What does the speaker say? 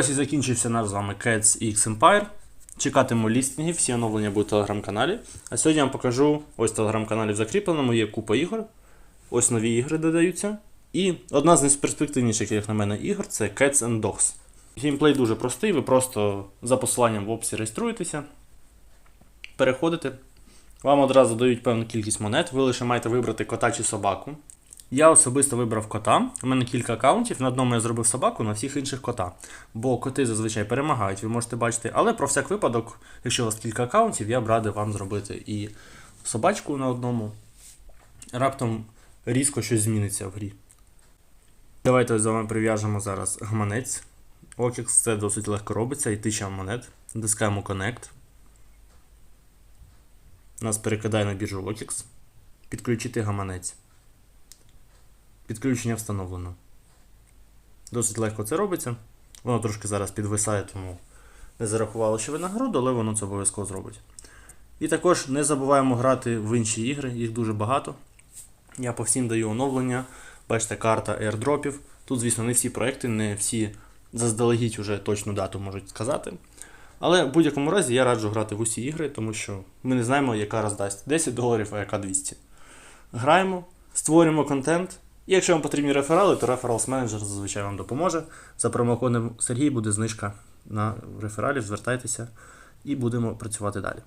Ось і закінчився наш з вами Cats X Empire. Чекатиму лістингів, всі оновлення будуть в телеграм-каналі. А сьогодні я вам покажу ось в телеграм-каналі в закріпленому є купа ігор. Ось нові ігри додаються. І одна з найперспективніших, як на мене, ігор це Cats and Dogs. Геймплей дуже простий, ви просто за посиланням в описі реєструєтеся, переходите. Вам одразу дають певну кількість монет, ви лише маєте вибрати кота чи собаку. Я особисто вибрав кота. У мене кілька аккаунтів. На одному я зробив собаку, на всіх інших кота. Бо коти зазвичай перемагають, ви можете бачити. Але про всяк випадок, якщо у вас кілька аккаунтів, я б радив вам зробити і собачку на одному. Раптом різко щось зміниться в грі. Давайте з вами прив'яжемо зараз гаманець. OKX це досить легко робиться і 1000 монет. Натискаємо Connect. Нас перекидає на біржу OKX. Підключити гаманець. Підключення встановлено. Досить легко це робиться. Воно трошки зараз підвисає, тому не зарахувало ще винагороду, але воно це обов'язково зробить. І також не забуваємо грати в інші ігри, їх дуже багато. Я по всім даю оновлення. Бачите, карта airdropів. Тут, звісно, не всі проекти, не всі заздалегідь уже точну дату можуть сказати. Але в будь-якому разі я раджу грати в усі ігри, тому що ми не знаємо, яка роздасть 10 доларів, а яка 200. Граємо, створюємо контент. І якщо вам потрібні реферали, то Referrals Manager зазвичай вам допоможе. За промокодом Сергій буде знижка на рефералів, звертайтеся і будемо працювати далі.